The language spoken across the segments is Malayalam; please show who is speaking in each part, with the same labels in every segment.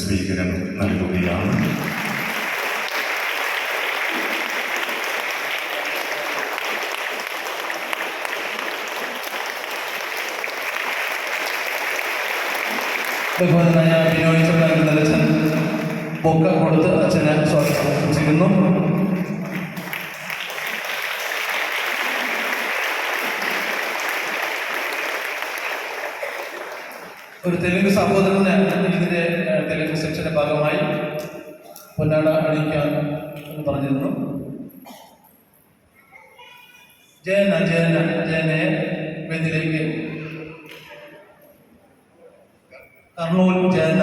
Speaker 1: സ്വീകരണം നൽകുകയാണ്.
Speaker 2: ബഹുമാനായ ബിനോയ് ചന്ദ്രൻ അച്ഛൻ ബൊക്ക കൊടുത്ത് അച്ഛനെ സ്വാഗതം ചെയ്യുന്നു. ഒരു തെലുങ്ക് സഹോദരനാണ് ഇതിന്റെ തെലുങ്ക് സെക്ഷന്റെ ഭാഗമായി പൊന്നാട അണിയിക്കാൻ എന്ന് പറഞ്ഞിരുന്നു. ജയന ജയന ജയനെ വേദിയിലേക്ക്. കർണൂൽ ജയന.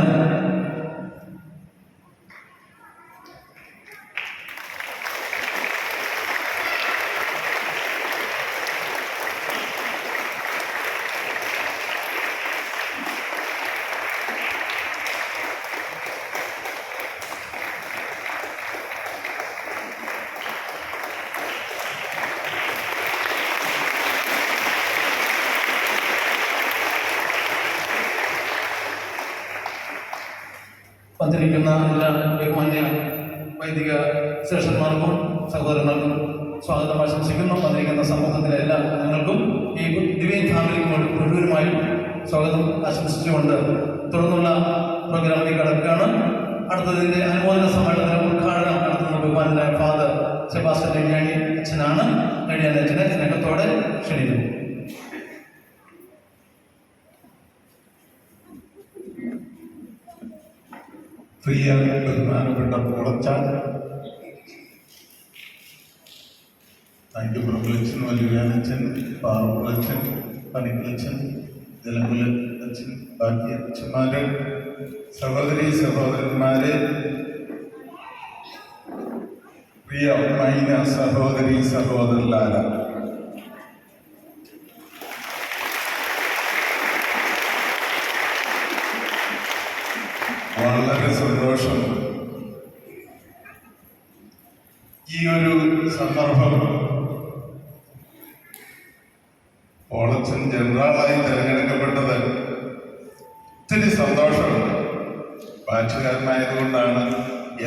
Speaker 2: വന്നിരിക്കുന്ന എല്ലാ ബഹുമാന്യ വൈദിക ശ്രേഷ്ഠന്മാർക്കും സഹോദരങ്ങൾക്കും സ്വാഗതം ആശംസിക്കുന്നു. വന്നിരിക്കുന്ന സമൂഹത്തിലെ എല്ലാ ജനങ്ങൾക്കും ഈ ദിവ്യ ഫാമിലിക്ക് മുഴുവനുമായി സ്വാഗതം ആശംസിച്ചുകൊണ്ട് തുടർന്നുള്ള പ്രോഗ്രാമിലേക്ക് കടക്കുകയാണ്. അടുത്തതിന്റെ അനുമോദന സമ്മേളനത്തിന് ഉദ്ഘാടനം നടത്തുന്ന ബഹുമാനായ ഫാദർ സെബാസ്റ്റ്യൻ നെടിയാണി അച്ഛനാണ്. നെടിയാണി അച്ഛനെ സ്നേഹത്തോടെ ക്ഷണിക്കുന്നു.
Speaker 1: പ്രിയ ബഹുമാനപ്പെട്ട പുറച്ചാൽ താങ്ക് പ്രബലച്ചൻ വല്ലുരാനച്ചൻ പാറപ്പുളച്ചൻ പണിക്കുളച്ചൻ ജലമുല അച്ഛൻ ബാക്കി അച്ഛന്മാര് സഹോദരി സഹോദരന്മാരെ പ്രിയ മൈന സഹോദരി സഹോദരലാല വളരെ സന്തോഷം. ഈ ഒരു സന്ദർഭം ഓളച്ചൻ ജനറലായി തിരഞ്ഞെടുക്കപ്പെട്ടത് ഒത്തിരി സന്തോഷമുണ്ട്. പാറ്റുകാരനായതുകൊണ്ടാണ്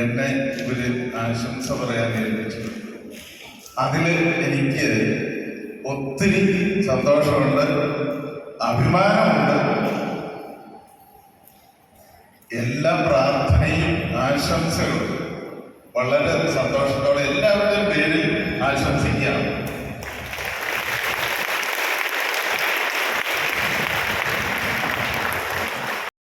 Speaker 1: എന്നെ ഇവർ ആശംസ പറയാൻ ഏൽപ്പിച്ചത്. അതിൽ എനിക്ക് ഒത്തിരി സന്തോഷമുണ്ട് അഭിമാനമുണ്ട്. എല്ലാ പ്രാർത്ഥനയും ആശംസകളും. വളരെ സന്തോഷത്തോടെ എല്ലാവരുടെയും പേരിൽ ആശംസിക്കാം.